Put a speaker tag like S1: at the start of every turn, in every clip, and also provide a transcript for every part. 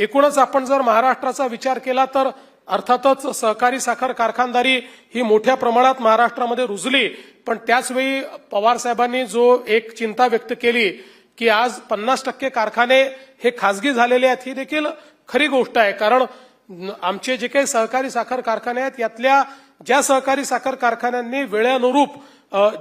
S1: एकूणच आपण जर महाराष्ट्राचा विचार केला तर अर्थातच सहकारी साखर कारखानदारी ही मोठ्या प्रमाणात महाराष्ट्रामध्ये रुजली. पण त्याचवेळी पवार साहेबांनी जो एक चिंता व्यक्त केली की आज पन्नास टक्के कारखाने हे खासगी झालेले आहेत ही देखील खरी गोष्ट आहे. कारण आमचे जे काही सहकारी साखर कारखाने आहेत यातल्या ज्या सहकारी साखर कारखान्यांनी वेळानुरूप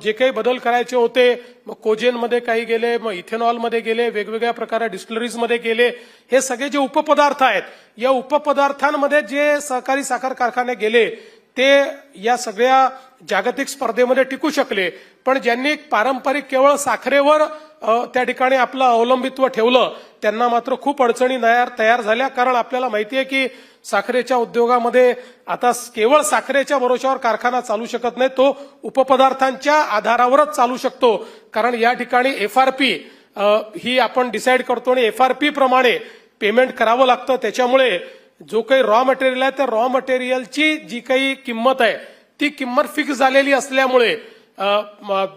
S1: जे काही बदल करायचे होते मग कोजेनमध्ये काही गेले मग इथेनॉलमध्ये गेले वेगवेगळ्या प्रकारे डिस्टलरीजमध्ये गेले हे सगळे जे उपपदार्थ आहेत या उपपदार्थांमध्ये जे सहकारी साखर कारखाने गेले ते या सगळ्या जागतिक स्पर्धेमध्ये टिकू शकले. पण ज्यांनी पारंपरिक केवळ साखरेवर त्या ठिकाणी आपलं अवलंबित्व ठेवलं. त्यांना मात्र खूप अडचणी तयार तयार झाल्या. कारण आपल्याला माहिती आहे की साखरेच्या उद्योगामध्ये आता केवळ साखरेच्या भरोशावर कारखाना चालू शकत नाही तो उपपदार्थांच्या आधारावरच चालू शकतो. कारण या ठिकाणी एफ आर पी ही आपण डिसाईड करतो आणि एफ आर पी प्रमाणे पेमेंट करावं लागतं. त्याच्यामुळे जो काही रॉ मटेरियल आहे त्या रॉ मटेरियलची जी काही किंमत आहे ती किंमत फिक्स झालेली असल्यामुळे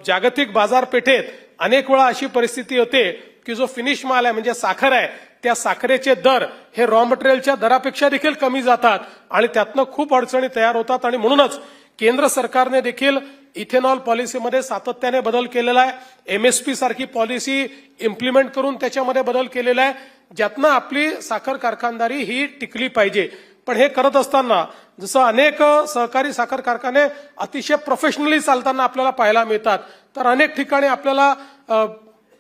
S1: जागतिक बाजारपेठेत अनेक वेळा अशी परिस्थिती होते की जो फिनिश माल आहे म्हणजे साखर आहे त्या साखरेचे दर हे रॉ मटेरियलच्या दरापेक्षा देखील कमी जातात आणि त्यातनं खूप अडचणी तयार होतात आणि म्हणूनच केंद्र सरकारने देखील इथेनॉल पॉलिसीमध्ये सातत्याने बदल केलेला आहे. एमएसपी सारखी पॉलिसी इम्प्लिमेंट करून त्याच्यामध्ये बदल केलेला आहे. ज्यातनं आपली साखर कारखानदारी ही टिकली पाहिजे. पण हे करत असताना जसं अनेक सहकारी साखर कारखाने अतिशय प्रोफेशनली चालताना आपल्याला पाहायला मिळतात. तर अनेक ठिकाणी आपल्याला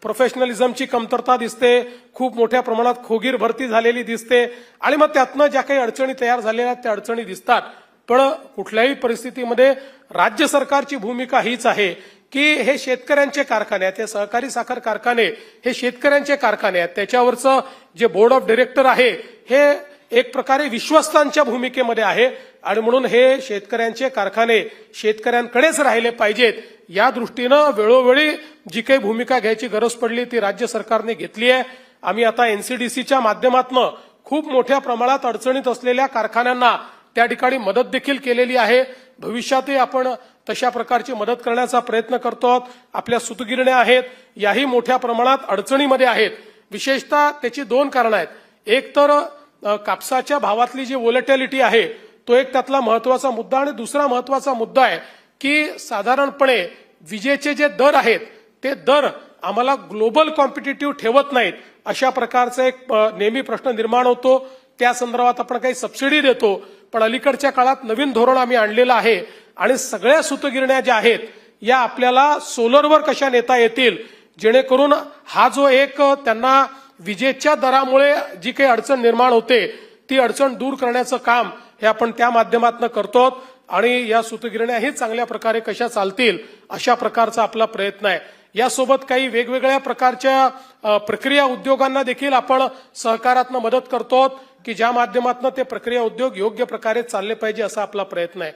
S1: प्रोफेशनलिझमची कमतरता दिसते. खूप मोठ्या प्रमाणात खोगीर भरती झालेली दिसते. आणि मग त्यातनं ज्या काही अडचणी तयार झालेल्या आहेत त्या अडचणी दिसतात. पण कुठल्याही परिस्थितीमध्ये राज्य सरकारची भूमिका हीच आहे की हे शेतकऱ्यांचे कारखाने आहेत हे सहकारी साखर कारखाने हे शेतकऱ्यांचे कारखाने आहेत. त्याच्यावरचं जे बोर्ड ऑफ डिरेक्टर आहे हे एक प्रकारे विश्वस्तांच्या भूमिकेमध्ये आहे आणि म्हणून हे शेतकऱ्यांचे कारखाने शेतकऱ्यांकडेच राहिले पाहिजेत. या दृष्टीनं वेळोवेळी जी काही भूमिका घ्यायची गरज पडली ती राज्य सरकारने घेतली आहे. आम्ही आता एनसीडीसीच्या माध्यमातून खूप मोठ्या प्रमाणात अडचणीत असलेल्या कारखान्यांना त्या ठिकाणी मदत देखील केलेली आहे. भविष्यातही आपण तशा प्रकारची मदत करण्याचा प्रयत्न करतो आहोत. आपल्या सुतगिरण्या आहेत. याही मोठ्या प्रमाणात अडचणीमध्ये आहेत. विशेषतः त्याची दोन कारणं आहेत. एक तर कापसाच्या भावातली जी वोलेटॅलिटी आहे तो एक त्यातला महत्त्वाचा मुद्दा आणि दुसरा महत्त्वाचा मुद्दा आहे की साधारणपणे विजेचे जे दर आहेत ते दर आम्हाला ग्लोबल कॉम्पिटेटिव्ह ठेवत नाहीत अशा प्रकारचा एक नेहमी प्रश्न निर्माण होतो. त्या संदर्भात आपण काही सबसिडी देतो पण अलीकडच्या काळात नवीन धोरण आम्ही आणलेलं आहे आणि सगळ्या सुतगिरण्या ज्या आहेत या आपल्याला सोलरवर कशा नेता येतील जेणेकरून हा जो एक त्यांना विजेच्या दरामुळे जी काही अडचण निर्माण होते ती अडचण दूर करण्याचं काम हे आपण त्या माध्यमातून करतो आणि या सुतगिरण्याही चांगल्या प्रकारे कशा चालतील अशा प्रकारचा आपला प्रयत्न आहे. यासोबत काही वेगवेगळ्या प्रकारच्या प्रक्रिया उद्योगांना देखील आपण सहकारातनं मदत करतो की ज्या माध्यमातून ते प्रक्रिया उद्योग योग्य प्रकारे चालले पाहिजे असा आपला प्रयत्न आहे.